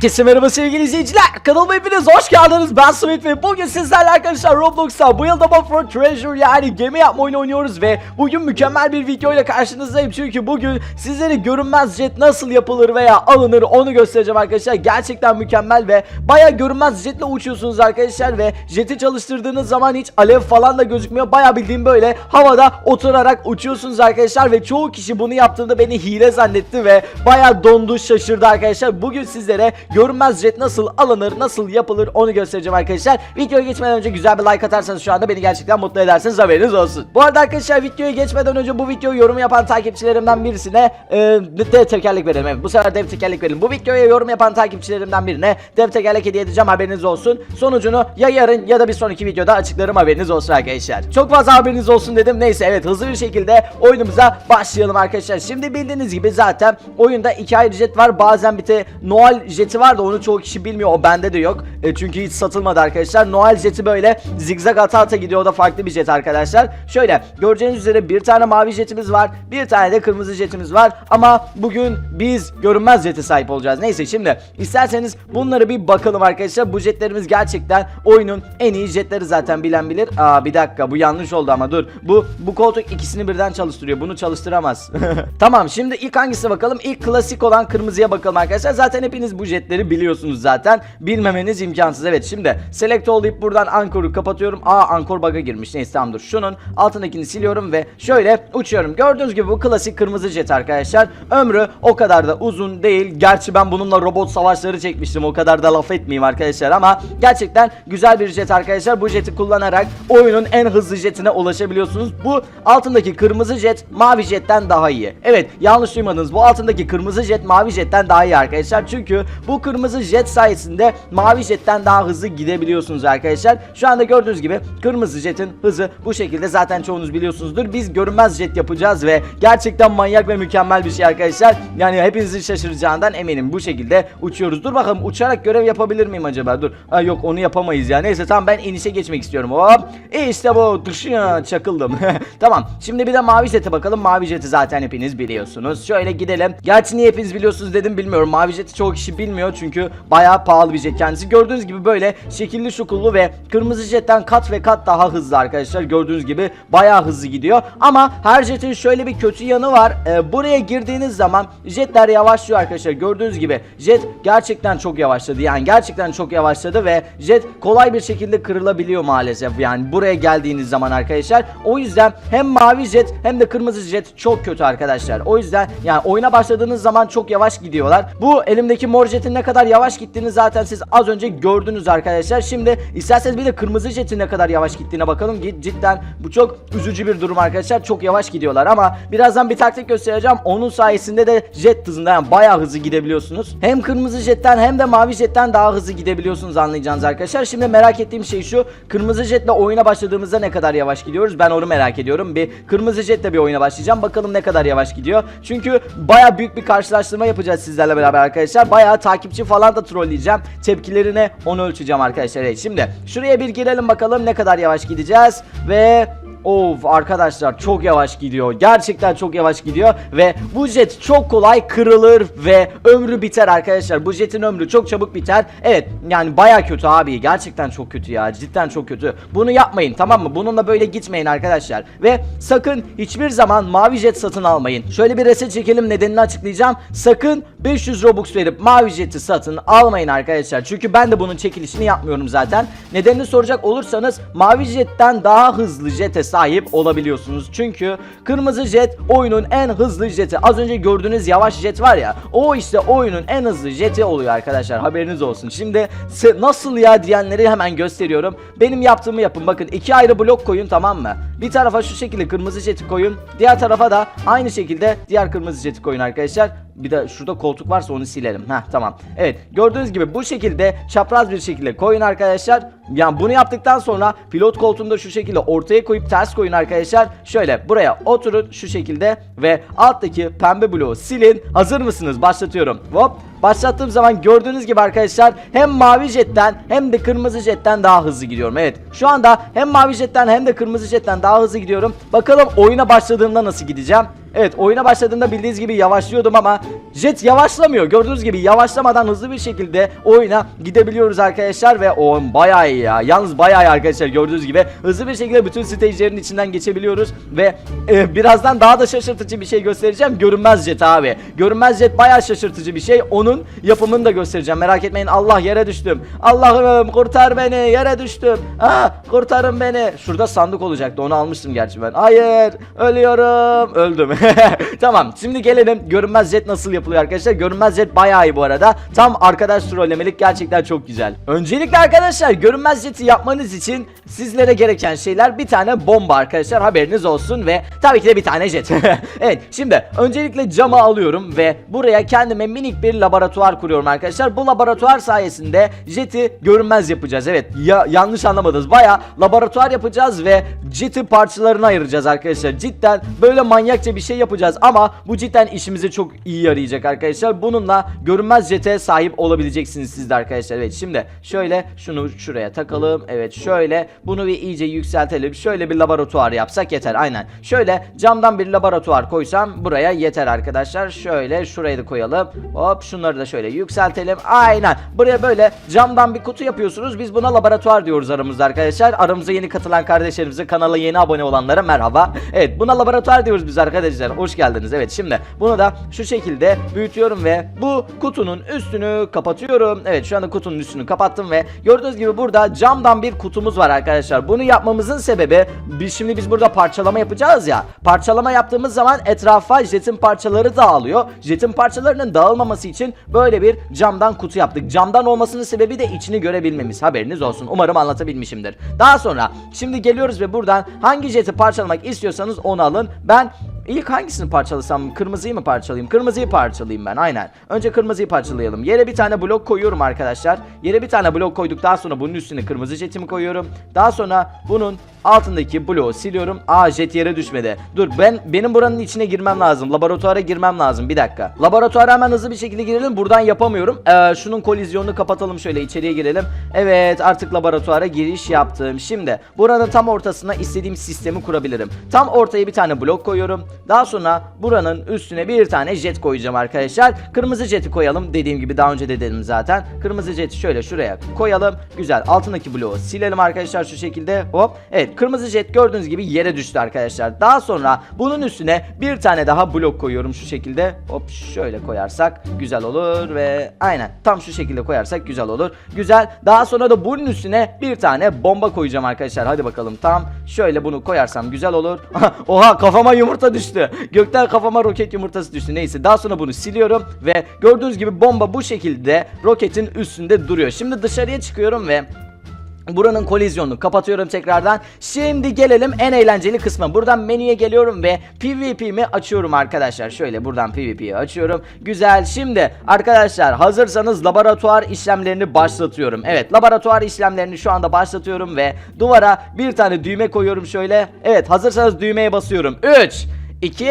Herkese merhaba sevgili izleyiciler. Kanalıma hepiniz hoş geldiniz. Ben Sumit ve bugün sizlerle arkadaşlar Roblox'ta bu yılda for Treasure yani gemi yapma oyunu oynuyoruz ve bugün mükemmel bir video ile karşınızdayım. Çünkü bugün sizlere görünmez jet nasıl yapılır veya alınır onu göstereceğim arkadaşlar. Gerçekten mükemmel ve baya görünmez jetle uçuyorsunuz arkadaşlar ve jeti çalıştırdığınız zaman hiç alev falan da gözükmüyor. Baya bildiğim böyle havada oturarak uçuyorsunuz arkadaşlar ve çoğu kişi bunu yaptığında beni hile zannetti ve baya dondu şaşırdı arkadaşlar. Bugün sizlere görünmez jet nasıl alınır, nasıl yapılır onu göstereceğim arkadaşlar. Videoya geçmeden önce güzel bir like atarsanız şu anda beni gerçekten mutlu edersiniz haberiniz olsun. Bu arada arkadaşlar videoya geçmeden önce bu videoyu yorum yapan takipçilerimden birisine e, dev tekerlek verelim. Evet, bu sefer dev tekerlek verelim. Bu videoya yorum yapan takipçilerimden birine dev tekerlek hediye edeceğim haberiniz olsun. Sonucunu ya yarın ya da bir sonraki videoda açıklarım haberiniz olsun arkadaşlar. Çok fazla haberiniz olsun dedim. Neyse evet hızlı bir şekilde oyunumuza başlayalım arkadaşlar. Şimdi bildiğiniz gibi zaten oyunda iki ayrı jet var. Bazen bir de Noel jeti var da onu çoğu kişi bilmiyor. O bende de yok. E, çünkü hiç satılmadı arkadaşlar. Noel jeti böyle zigzag ata ata gidiyor. O da farklı bir jet arkadaşlar. Şöyle göreceğiniz üzere bir tane mavi jetimiz var. Bir tane de kırmızı jetimiz var. Ama bugün biz görünmez jete sahip olacağız. Neyse şimdi isterseniz bunları bir bakalım arkadaşlar. Bu jetlerimiz gerçekten oyunun en iyi jetleri zaten bilen bilir. Aa bir dakika bu yanlış oldu ama dur. Bu bu koltuk ikisini birden çalıştırıyor. Bunu çalıştıramaz. tamam şimdi ilk hangisine bakalım? İlk klasik olan kırmızıya bakalım arkadaşlar. Zaten hepiniz bu jetleri biliyorsunuz zaten. Bilmemeniz imkansız. Evet şimdi select ol deyip buradan ankoru kapatıyorum. Aa ankor bug'a girmiş. Neyse tamam dur. Şunun altındakini siliyorum ve şöyle uçuyorum. Gördüğünüz gibi bu klasik kırmızı jet arkadaşlar. Ömrü o kadar da uzun değil. Gerçi ben bununla robot savaşları çekmiştim. O kadar da laf etmeyeyim arkadaşlar ama gerçekten güzel bir jet arkadaşlar. Bu jeti kullanarak oyunun en hızlı jetine ulaşabiliyorsunuz. Bu altındaki kırmızı jet mavi jetten daha iyi. Evet yanlış duymadınız. Bu altındaki kırmızı jet mavi jetten daha iyi arkadaşlar. Çünkü bu kırmızı jet sayesinde mavi jetten daha hızlı gidebiliyorsunuz arkadaşlar. Şu anda gördüğünüz gibi kırmızı jetin hızı bu şekilde zaten çoğunuz biliyorsunuzdur. Biz görünmez jet yapacağız ve gerçekten manyak ve mükemmel bir şey arkadaşlar. Yani hepinizin şaşıracağından eminim. Bu şekilde uçuyoruz. Dur bakalım uçarak görev yapabilir miyim acaba? Dur. Ha, yok onu yapamayız ya. Neyse tamam ben inişe geçmek istiyorum. Hop. E işte bu. Dışına çakıldım. tamam. Şimdi bir de mavi jete bakalım. Mavi jeti zaten hepiniz biliyorsunuz. Şöyle gidelim. Gerçi niye hepiniz biliyorsunuz dedim bilmiyorum. Mavi jeti çoğu kişi bilmiyor çünkü bayağı pahalı bir jet kendisi. Gördüğünüz gibi böyle şekilli şukullu ve kırmızı jetten kat ve kat daha hızlı arkadaşlar. Gördüğünüz gibi bayağı hızlı gidiyor. Ama her jetin şöyle bir kötü yanı var. Ee, buraya girdiğiniz zaman jetler yavaşlıyor arkadaşlar. Gördüğünüz gibi jet gerçekten çok yavaşladı. Yani gerçekten çok yavaşladı ve jet kolay bir şekilde kırılabiliyor maalesef. Yani buraya geldiğiniz zaman arkadaşlar. O yüzden hem mavi jet hem de kırmızı jet çok kötü arkadaşlar. O yüzden yani oyuna başladığınız zaman çok yavaş gidiyorlar. Bu elimdeki mor jetin ne kadar yavaş gittiğini zaten siz az önce gördünüz arkadaşlar. Şimdi isterseniz bir de kırmızı jetin ne kadar yavaş gittiğine bakalım. Cidden bu çok üzücü bir durum arkadaşlar. Çok yavaş gidiyorlar ama birazdan bir taktik göstereceğim. Onun sayesinde de jet hızında yani bayağı hızlı gidebiliyorsunuz. Hem kırmızı jetten hem de mavi jetten daha hızlı gidebiliyorsunuz anlayacağınız arkadaşlar. Şimdi merak ettiğim şey şu. Kırmızı jetle oyuna başladığımızda ne kadar yavaş gidiyoruz? Ben onu merak ediyorum. Bir kırmızı jetle bir oyuna başlayacağım. Bakalım ne kadar yavaş gidiyor. Çünkü bayağı büyük bir karşılaştırma yapacağız sizlerle beraber arkadaşlar. Bayağı takipçi falan da trolleyeceğim. Tepkilerine onu ölçeceğim arkadaşlar. Şimdi şuraya bir girelim bakalım ne kadar yavaş gideceğiz ve Of arkadaşlar çok yavaş gidiyor. Gerçekten çok yavaş gidiyor ve bu jet çok kolay kırılır ve ömrü biter arkadaşlar. Bu jetin ömrü çok çabuk biter. Evet yani baya kötü abi. Gerçekten çok kötü ya. Cidden çok kötü. Bunu yapmayın tamam mı? Bununla böyle gitmeyin arkadaşlar. Ve sakın hiçbir zaman mavi jet satın almayın. Şöyle bir reset çekelim nedenini açıklayacağım. Sakın 500 Robux verip mavi jeti satın almayın arkadaşlar. Çünkü ben de bunun çekilişini yapmıyorum zaten. Nedenini soracak olursanız mavi jetten daha hızlı jete sahip olabiliyorsunuz. Çünkü kırmızı jet oyunun en hızlı jeti. Az önce gördüğünüz yavaş jet var ya. O işte oyunun en hızlı jeti oluyor arkadaşlar. Haberiniz olsun. Şimdi nasıl ya diyenleri hemen gösteriyorum. Benim yaptığımı yapın. Bakın iki ayrı blok koyun tamam mı? Bir tarafa şu şekilde kırmızı jeti koyun. Diğer tarafa da aynı şekilde diğer kırmızı jeti koyun arkadaşlar. Bir de şurada koltuk varsa onu silelim. Heh tamam. Evet gördüğünüz gibi bu şekilde çapraz bir şekilde koyun arkadaşlar. Yani bunu yaptıktan sonra pilot koltuğunu da şu şekilde ortaya koyup ters koyun arkadaşlar. Şöyle buraya oturun şu şekilde ve alttaki pembe bloğu silin. Hazır mısınız? Başlatıyorum. Hop başlattığım zaman gördüğünüz gibi arkadaşlar hem mavi jetten hem de kırmızı jetten daha hızlı gidiyorum. Evet şu anda hem mavi jetten hem de kırmızı jetten daha hızlı gidiyorum. Bakalım oyuna başladığımda nasıl gideceğim. Evet oyuna başladığımda bildiğiniz gibi yavaşlıyordum ama jet yavaşlamıyor. Gördüğünüz gibi yavaşlamadan hızlı bir şekilde oyuna gidebiliyoruz arkadaşlar ve o bayağı iyi ya. Yalnız bayağı iyi arkadaşlar gördüğünüz gibi hızlı bir şekilde bütün stage'lerin içinden geçebiliyoruz ve e, birazdan daha da şaşırtıcı bir şey göstereceğim. Görünmez jet abi. Görünmez jet bayağı şaşırtıcı bir şey. Onun yapımını da göstereceğim. Merak etmeyin. Allah yere düştüm. Allah'ım kurtar beni. Yere düştüm. Ah kurtarın beni. Şurada sandık olacaktı. Onu almıştım gerçi ben. Hayır. Ölüyorum. Öldüm. tamam. Şimdi gelelim. Görünmez jet nasıl yapılıyor arkadaşlar? Görünmez jet bayağı iyi bu arada. Tam arkadaş trollemelik gerçekten çok güzel. Öncelikle arkadaşlar görünmez jeti yapmanız için sizlere gereken şeyler bir tane bomba arkadaşlar. Haberiniz olsun ve tabii ki de bir tane jet. evet. Şimdi öncelikle camı alıyorum ve buraya kendime minik bir laboratuvar kuruyorum arkadaşlar. Bu laboratuvar sayesinde jeti görünmez yapacağız. Evet. Ya yanlış anlamadınız. Baya laboratuvar yapacağız ve jeti parçalarına ayıracağız arkadaşlar. Cidden böyle manyakça bir şey yapacağız ama bu cidden işimize çok iyi yarayacak arkadaşlar. Bununla görünmez jete sahip olabileceksiniz siz de arkadaşlar. Evet şimdi şöyle şunu şuraya takalım. Evet şöyle bunu bir iyice yükseltelim. Şöyle bir laboratuvar yapsak yeter. Aynen. Şöyle camdan bir laboratuvar koysam buraya yeter arkadaşlar. Şöyle şuraya da koyalım. Hop şunları da şöyle yükseltelim. Aynen. Buraya böyle camdan bir kutu yapıyorsunuz. Biz buna laboratuvar diyoruz aramızda arkadaşlar. Aramıza yeni katılan kardeşlerimize kanala yeni abone olanlara merhaba. Evet buna laboratuvar diyoruz biz arkadaşlar. Hoş geldiniz. Evet şimdi bunu da şu şekilde büyütüyorum ve bu kutunun üstünü kapatıyorum. Evet şu anda kutunun üstünü kapattım ve gördüğünüz gibi burada camdan bir kutumuz var arkadaşlar. Bunu yapmamızın sebebi biz şimdi biz burada parçalama yapacağız ya. Parçalama yaptığımız zaman etrafa jetin parçaları dağılıyor. Jetin parçalarının dağılmaması için böyle bir camdan kutu yaptık. Camdan olmasının sebebi de içini görebilmemiz. Haberiniz olsun. Umarım anlatabilmişimdir. Daha sonra şimdi geliyoruz ve buradan hangi jeti parçalamak istiyorsanız onu alın. Ben İlk hangisini parçalasam? Kırmızıyı mı parçalayayım? Kırmızıyı parçalayayım ben aynen. Önce kırmızıyı parçalayalım. Yere bir tane blok koyuyorum arkadaşlar. Yere bir tane blok koyduktan sonra bunun üstüne kırmızı jetimi koyuyorum. Daha sonra bunun altındaki bloğu siliyorum. Aa jet yere düşmedi. Dur ben benim buranın içine girmem lazım. Laboratuvara girmem lazım. Bir dakika. Laboratuvara hemen hızlı bir şekilde girelim. Buradan yapamıyorum. Ee, şunun kolizyonunu kapatalım şöyle içeriye girelim. Evet artık laboratuvara giriş yaptım. Şimdi buranın tam ortasına istediğim sistemi kurabilirim. Tam ortaya bir tane blok koyuyorum. Daha sonra buranın üstüne bir tane jet koyacağım arkadaşlar. Kırmızı jeti koyalım. Dediğim gibi daha önce de dedim zaten. Kırmızı jeti şöyle şuraya koyalım. Güzel. Altındaki bloğu silelim arkadaşlar şu şekilde. Hop. Evet kırmızı jet gördüğünüz gibi yere düştü arkadaşlar. Daha sonra bunun üstüne bir tane daha blok koyuyorum şu şekilde. Hop şöyle koyarsak güzel olur ve aynen tam şu şekilde koyarsak güzel olur. Güzel. Daha sonra da bunun üstüne bir tane bomba koyacağım arkadaşlar. Hadi bakalım tam şöyle bunu koyarsam güzel olur. Oha kafama yumurta düştü. Gökten kafama roket yumurtası düştü. Neyse daha sonra bunu siliyorum ve gördüğünüz gibi bomba bu şekilde roketin üstünde duruyor. Şimdi dışarıya çıkıyorum ve Buranın kolizyonunu kapatıyorum tekrardan. Şimdi gelelim en eğlenceli kısma. Buradan menüye geliyorum ve PvP'mi açıyorum arkadaşlar. Şöyle buradan PvP'yi açıyorum. Güzel. Şimdi arkadaşlar hazırsanız laboratuvar işlemlerini başlatıyorum. Evet laboratuvar işlemlerini şu anda başlatıyorum ve duvara bir tane düğme koyuyorum şöyle. Evet hazırsanız düğmeye basıyorum. 3 2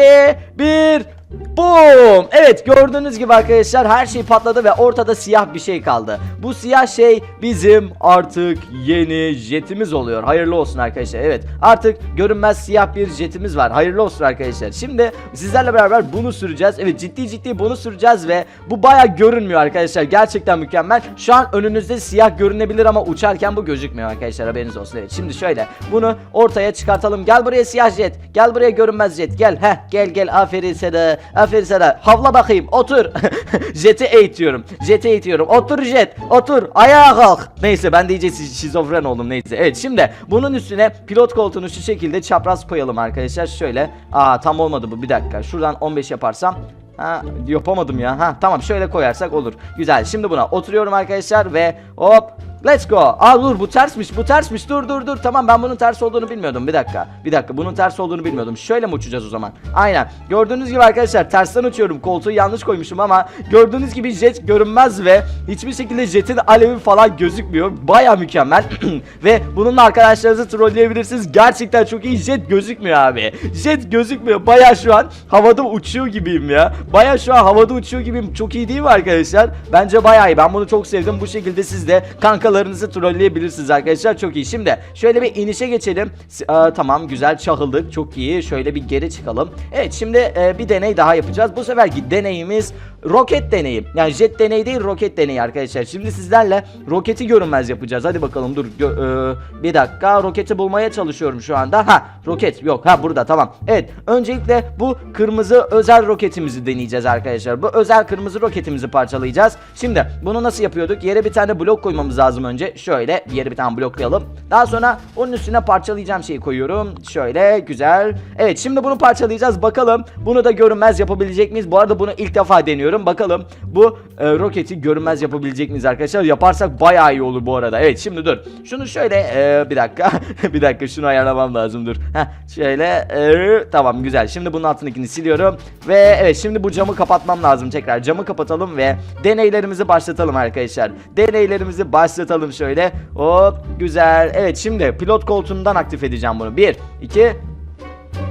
1 Boom! Evet gördüğünüz gibi arkadaşlar her şey patladı ve ortada siyah bir şey kaldı. Bu siyah şey bizim artık yeni jetimiz oluyor. Hayırlı olsun arkadaşlar. Evet artık görünmez siyah bir jetimiz var. Hayırlı olsun arkadaşlar. Şimdi sizlerle beraber bunu süreceğiz. Evet ciddi ciddi bunu süreceğiz ve bu baya görünmüyor arkadaşlar. Gerçekten mükemmel. Şu an önünüzde siyah görünebilir ama uçarken bu gözükmüyor arkadaşlar. Haberiniz olsun. Evet şimdi şöyle bunu ortaya çıkartalım. Gel buraya siyah jet. Gel buraya görünmez jet. Gel. Heh gel gel. Aferin sana. Aferin sana. Havla bakayım. Otur. Jet'i eğitiyorum. Jet'i eğitiyorum. Otur jet. Otur. Ayağa kalk. Neyse ben de iyice şi- şizofren oldum. Neyse. Evet şimdi bunun üstüne pilot koltuğunu şu şekilde çapraz koyalım arkadaşlar. Şöyle. Aa tam olmadı bu. Bir dakika. Şuradan 15 yaparsam Ha yapamadım ya. Ha tamam şöyle koyarsak olur. Güzel. Şimdi buna oturuyorum arkadaşlar ve hop Let's go. Aa dur bu tersmiş bu tersmiş. Dur dur dur. Tamam ben bunun ters olduğunu bilmiyordum. Bir dakika. Bir dakika bunun ters olduğunu bilmiyordum. Şöyle mi uçacağız o zaman? Aynen. Gördüğünüz gibi arkadaşlar tersten uçuyorum. Koltuğu yanlış koymuşum ama gördüğünüz gibi jet görünmez ve hiçbir şekilde jetin alevi falan gözükmüyor. Baya mükemmel. ve bununla arkadaşlarınızı trolleyebilirsiniz. Gerçekten çok iyi. Jet gözükmüyor abi. Jet gözükmüyor. Baya şu an havada uçuyor gibiyim ya. Baya şu an havada uçuyor gibiyim. Çok iyi değil mi arkadaşlar? Bence baya iyi. Ben bunu çok sevdim. Bu şekilde siz de kankalarınızı trolleyebilirsiniz arkadaşlar. Çok iyi. Şimdi şöyle bir inişe geçelim. Aa, tamam güzel çakıldık. Çok iyi. Şöyle bir geri çıkalım. Evet şimdi e, bir deney daha yapacağız. Bu seferki deneyimiz roket deneyi. Yani jet deneyi değil roket deneyi arkadaşlar. Şimdi sizlerle roketi görünmez yapacağız. Hadi bakalım dur. Gö- e, bir dakika roketi bulmaya çalışıyorum şu anda. Ha roket yok. Ha burada tamam. Evet öncelikle bu kırmızı özel roketimizi deneyeceğiz arkadaşlar. Bu özel kırmızı roketimizi parçalayacağız. Şimdi bunu nasıl yapıyorduk? Yere bir tane blok koymamız lazım önce. Şöyle yere bir tane blok koyalım. Daha sonra onun üstüne parçalayacağım şeyi koyuyorum. Şöyle güzel. Evet şimdi bunu parçalayacağız. Bakalım bunu da görünmez yapabilecek miyiz? Bu arada bunu ilk defa deniyorum. Bakalım bu e, roketi görünmez yapabilecek miyiz arkadaşlar? Yaparsak bayağı iyi olur bu arada. Evet şimdi dur. Şunu şöyle e, bir dakika. bir dakika şunu ayarlamam lazım dur. Heh, şöyle e, tamam güzel. Şimdi bunun altındakini siliyorum. Ve evet şimdi bu camı kapatmam lazım tekrar. Camı kapatalım ve deneylerimizi başlatalım arkadaşlar. Deneylerimizi başlatalım şöyle. Hop güzel. Evet şimdi pilot koltuğundan aktif edeceğim bunu. 1 2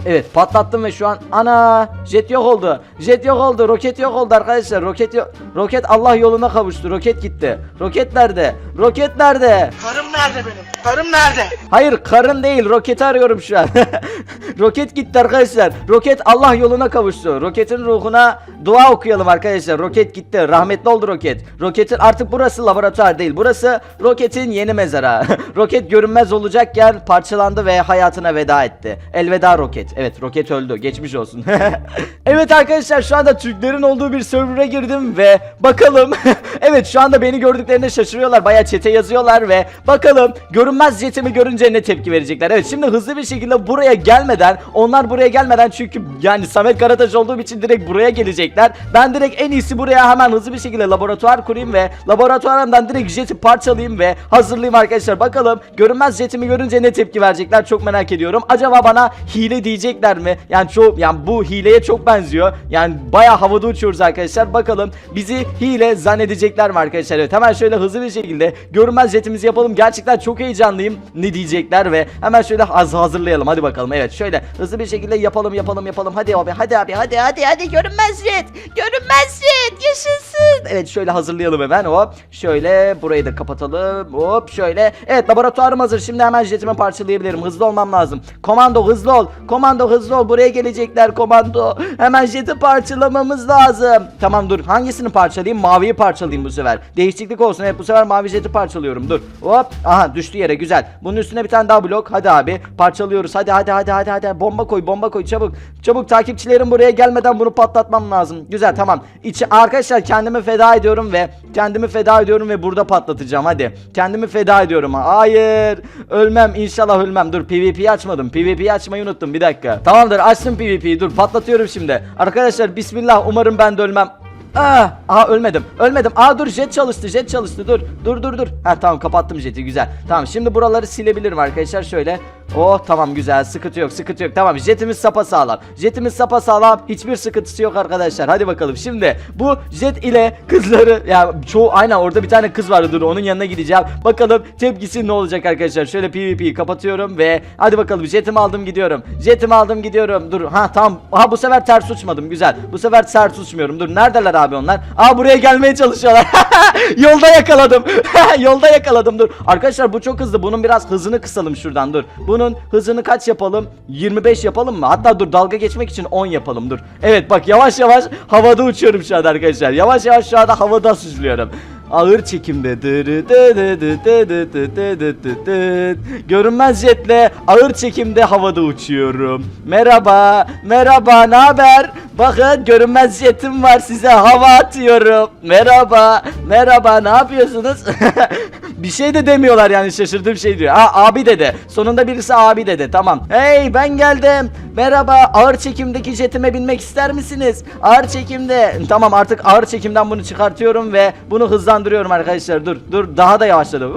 Evet patlattım ve şu an ana jet yok oldu. Jet yok oldu. Roket yok oldu arkadaşlar. Roket yok. Roket Allah yoluna kavuştu. Roket gitti. Roket nerede? Roket nerede? Karım nerede benim? Karım nerede? Hayır karın değil roketi arıyorum şu an. Roket gitti arkadaşlar. Roket Allah yoluna kavuştu. Roketin ruhuna dua okuyalım arkadaşlar. Roket gitti. Rahmetli oldu roket. Roketin artık burası laboratuvar değil. Burası roketin yeni mezara. roket görünmez olacakken parçalandı ve hayatına veda etti. Elveda roket. Evet roket öldü. Geçmiş olsun. evet arkadaşlar şu anda Türklerin olduğu bir server'a girdim ve bakalım. evet şu anda beni gördüklerinde şaşırıyorlar. Bayağı çete yazıyorlar ve bakalım görünmez jetimi görünce ne tepki verecekler. Evet şimdi hızlı bir şekilde buraya gelmeden onlar buraya gelmeden çünkü yani Samet Karataş olduğum için direkt buraya gelecekler. Ben direkt en iyisi buraya hemen hızlı bir şekilde laboratuvar kurayım ve laboratuvarından direkt jeti parçalayayım ve hazırlayayım arkadaşlar. Bakalım görünmez jetimi görünce ne tepki verecekler çok merak ediyorum. Acaba bana hile diyecekler mi? Yani çok yani bu hileye çok benziyor. Yani baya havada uçuyoruz arkadaşlar. Bakalım bizi hile zannedecekler mi arkadaşlar? Evet hemen şöyle hızlı bir şekilde görünmez jetimizi yapalım. Gerçekten çok heyecanlıyım. Ne diyecekler ve hemen şöyle az hazırlayalım. Hadi bakalım. Evet şöyle hızlı bir şekilde yapalım yapalım yapalım. Hadi abi hadi abi hadi hadi hadi görünmez jet. Görünmez jet yaşasın. Evet şöyle hazırlayalım hemen. Hop şöyle burayı da kapatalım. Hop şöyle. Evet laboratuvarım hazır. Şimdi hemen jetimi parçalayabilirim. Hızlı olmam lazım. Komando hızlı ol. Komando hızlı ol. Buraya gelecekler komando. Hemen jeti parçalamamız lazım. Tamam dur. Hangisini parçalayayım? Maviyi parçalayayım bu sefer. Değişiklik olsun. Evet bu sefer mavi jeti parçalıyorum. Dur. Hop. Aha düştü yere. Güzel. Bunun üstüne bir tane daha blok. Hadi abi. Parçalıyoruz. Hadi hadi hadi hadi hadi. Bomba koy. Bomba koy. Çabuk. Çabuk takipçilerim buraya gelmeden bunu patlatmam lazım. Güzel tamam. İçi arkadaşlar kendimi feda ediyorum ve kendimi feda ediyorum ve burada patlatacağım. Hadi. Kendimi feda ediyorum. Hayır. Ölmem. İnşallah ölmem. Dur PvP'yi açmadım. PvP'yi açmayı unuttum. Bir dakika. Tamamdır. Açtım PvP'yi. Dur patlatıyorum şimdi. Arkadaşlar bismillah. Umarım ben de ölmem. Ah, aha ölmedim. Ölmedim. Aa dur jet çalıştı. Jet çalıştı. Dur. Dur dur dur. Ha tamam kapattım jeti. Güzel. Tamam şimdi buraları silebilirim arkadaşlar. Şöyle. Oh tamam güzel. Sıkıntı yok. Sıkıntı yok. Tamam jetimiz sapa sağlam. Jetimiz sapa sağlam. Hiçbir sıkıntısı yok arkadaşlar. Hadi bakalım. Şimdi bu jet ile kızları ya çoğu aynen orada bir tane kız vardı. Dur onun yanına gideceğim. Bakalım tepkisi ne olacak arkadaşlar. Şöyle PvP'yi kapatıyorum ve hadi bakalım jetimi aldım gidiyorum. Jetimi aldım gidiyorum. Dur. Ha tamam. Ha bu sefer ters uçmadım. Güzel. Bu sefer ters uçmuyorum. Dur. Neredeler abi onlar? Aa buraya gelmeye çalışıyorlar. Yolda yakaladım. Yolda yakaladım. Dur. Arkadaşlar bu çok hızlı. Bunun biraz hızını kısalım şuradan. Dur. Bunun hızını kaç yapalım? 25 yapalım mı? Hatta dur dalga geçmek için 10 yapalım. Dur. Evet bak yavaş yavaş havada uçuyorum şu an arkadaşlar. Yavaş yavaş şu anda havada süzülüyorum. Ağır çekimde dırı dı dı dı dı dı dı dı dı dı dı. Görünmez jetle ağır çekimde havada uçuyorum. Merhaba, merhaba, ne haber? Bakın görünmez jetim var size hava atıyorum. Merhaba. Merhaba ne yapıyorsunuz? bir şey de demiyorlar yani şaşırdığım şey diyor. Ha abi dedi. Sonunda birisi abi dedi. Tamam. Hey ben geldim. Merhaba ağır çekimdeki jetime binmek ister misiniz? Ağır çekimde. Tamam artık ağır çekimden bunu çıkartıyorum ve bunu hızlandırıyorum arkadaşlar. Dur dur daha da yavaşladım.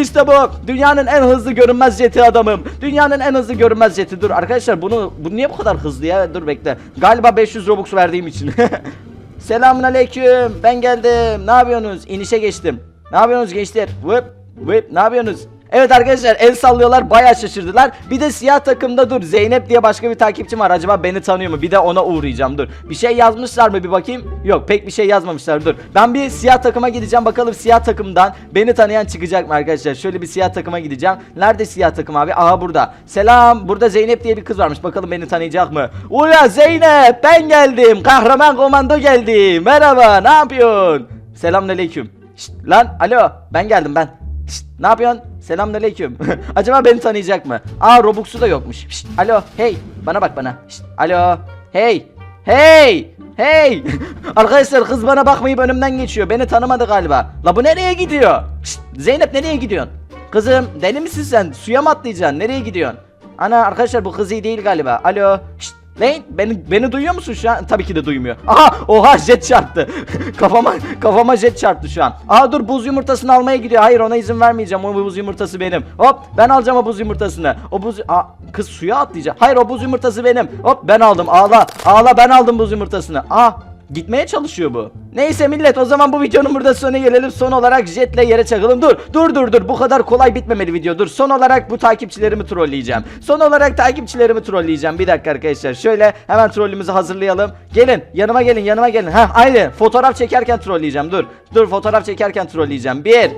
İşte bu. Dünyanın en hızlı görünmez jeti adamım. Dünyanın en hızlı görünmez jeti. Dur arkadaşlar bunu bu niye bu kadar hızlı ya? Dur bekle. Galiba 500 Robux verdiğim için. Selamun aleyküm. Ben geldim. Ne yapıyorsunuz? İnişe geçtim. Ne yapıyorsunuz gençler? Vıp vıp ne yapıyorsunuz? Evet arkadaşlar el sallıyorlar bayağı şaşırdılar. Bir de siyah takımda dur Zeynep diye başka bir takipçim var. Acaba beni tanıyor mu? Bir de ona uğrayacağım dur. Bir şey yazmışlar mı bir bakayım? Yok pek bir şey yazmamışlar dur. Ben bir siyah takıma gideceğim bakalım siyah takımdan beni tanıyan çıkacak mı arkadaşlar? Şöyle bir siyah takıma gideceğim. Nerede siyah takım abi? Aha burada. Selam. Burada Zeynep diye bir kız varmış. Bakalım beni tanıyacak mı? Ula Zeynep ben geldim. Kahraman komando geldi. Merhaba ne yapıyorsun? Selamünaleyküm. Şşt, lan alo ben geldim ben. Şşt, ne yapıyorsun? Selamünaleyküm. Acaba beni tanıyacak mı? Aa Robux'u da yokmuş. Şşt, alo hey bana bak bana. Şşt, alo hey hey hey. Arkadaşlar kız bana bakmayıp önümden geçiyor. Beni tanımadı galiba. La bu nereye gidiyor? Şşt, Zeynep nereye gidiyorsun? Kızım deli misin sen? Suya mı atlayacaksın? Nereye gidiyorsun? Ana arkadaşlar bu kız iyi değil galiba. Alo. Şşt, Lan beni beni duyuyor musun şu an? Tabii ki de duymuyor. Aha oha jet çarptı. kafama kafama jet çarptı şu an. Aha dur buz yumurtasını almaya gidiyor. Hayır ona izin vermeyeceğim. O buz yumurtası benim. Hop ben alacağım o buz yumurtasını. O buz Aa, kız suya atlayacak. Hayır o buz yumurtası benim. Hop ben aldım. Ağla. Ağla ben aldım buz yumurtasını. Aa Gitmeye çalışıyor bu. Neyse millet o zaman bu videonun burada sonuna gelelim. Son olarak jetle yere çakılın. Dur dur dur dur bu kadar kolay bitmemeli video. Dur son olarak bu takipçilerimi trolleyeceğim. Son olarak takipçilerimi trolleyeceğim. Bir dakika arkadaşlar şöyle hemen trollümüzü hazırlayalım. Gelin yanıma gelin yanıma gelin. Heh aynı fotoğraf çekerken trolleyeceğim. Dur dur fotoğraf çekerken trolleyeceğim. 1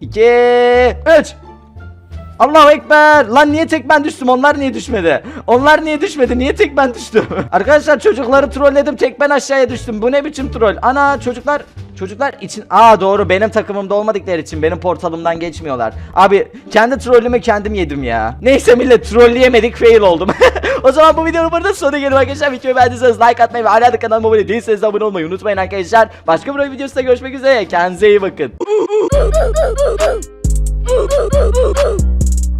2 3 Allahu Ekber. Lan niye tek ben düştüm? Onlar niye düşmedi? Onlar niye düşmedi? Niye tek ben düştüm? Arkadaşlar çocukları trolledim. Tek ben aşağıya düştüm. Bu ne biçim troll? Ana çocuklar Çocuklar için aa doğru benim takımımda olmadıkları için benim portalımdan geçmiyorlar. Abi kendi trollümü kendim yedim ya. Neyse millet trolleyemedik fail oldum. o zaman bu videonun burada sonuna gelelim arkadaşlar. Videoyu beğendiyseniz like atmayı ve hala da kanalıma abone değilseniz de abone olmayı unutmayın arkadaşlar. Başka bir videosunda görüşmek üzere. Kendinize iyi bakın.